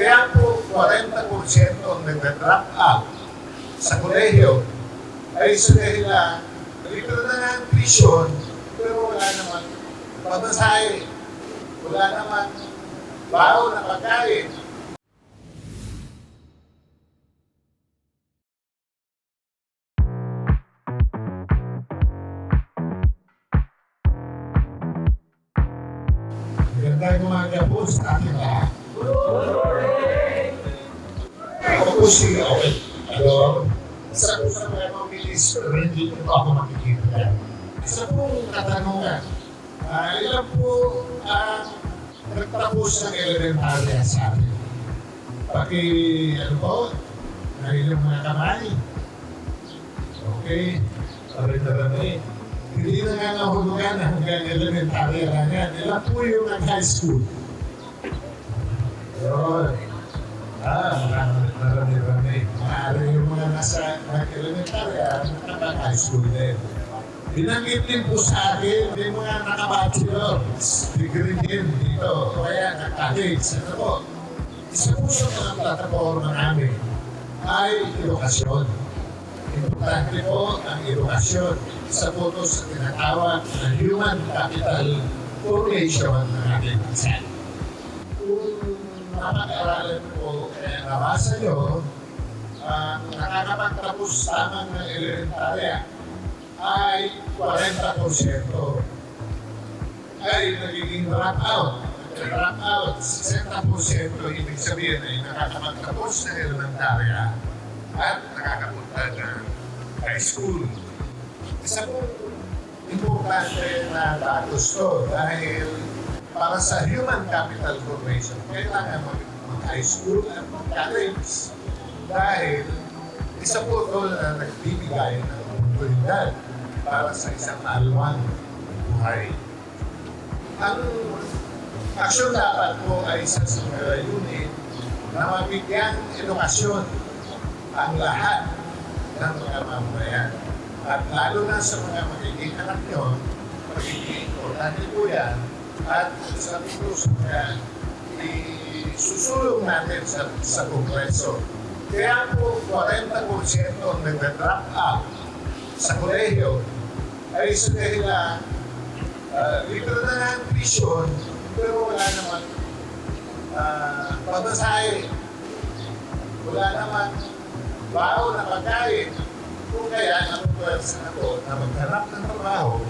Kaya po 40% ang nag-drop out sa kolehiyo ay sa dahilan, libre na ang tuition, pero wala naman pamasahe, wala naman baon na pagkain. Magandang umaga po sa ating lahat. Ako po si Owen. Hello. Isa po sa mga mabilis pero hindi ko ako makikita. Isa po katanungan. Ah, ilan po ang nagtapos ng elementarya sa atin? Pati, ano po, na ilang mga kamay. Okay. Sabi na kami. Hindi na nga nahulugan na hanggang elementarya lang yan. Ilan po yung nag-high school? Yun. Ah, marami, marami, marami. Maaari yung mga nasa nag-elementarya, nakapag-high school din. Binanggit din po sa akin, may mga naka-bachelor's degree din dito. Kaya nag-college. Ano po? Isa po sa mga plataforma namin ay edukasyon. Importante po ang edukasyon. Isa po ito sa tinatawag na human capital formation ng ating bansa. Kung napag-aralan po, eh, nabasa nyo, ang nakakapagtapos lamang ng elementarya ay 40% ay nagiging drop out. Drop out, 60% ibig sabihin ay nakakapagtapos ng elementarya at nakakapunta ng high school. Isa pong importante na datos to dahil para sa human capital formation, kailangan mag, mag high school at mag college. Dahil isa po ito na nagbibigay ng oportunidad para sa isang alwan buhay. Ang aksyon dapat po ay sa mga layunin na mabigyan edukasyon ang lahat ng mga mamamayan. At lalo na sa mga magiging anak nyo, magiging importante po yan. At sa sa mga isusulong natin sa, sa Kongreso. Kaya po 40% ang nag-drop out sa kolehiyo ay sa dahilan uh, libre na nga ang tuition, pero wala naman uh, pamasahe, wala naman baon na pagkain. Kung kaya, napupuwersa ako na maghanap ng trabaho,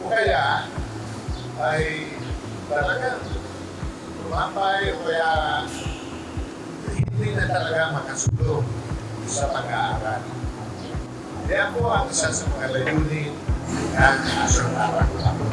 o kaya ay talagang tumambay o kaya hindi na talaga makasulong sa pag-aaral. Kaya po ang isa sa mga layunin ng asyong dapat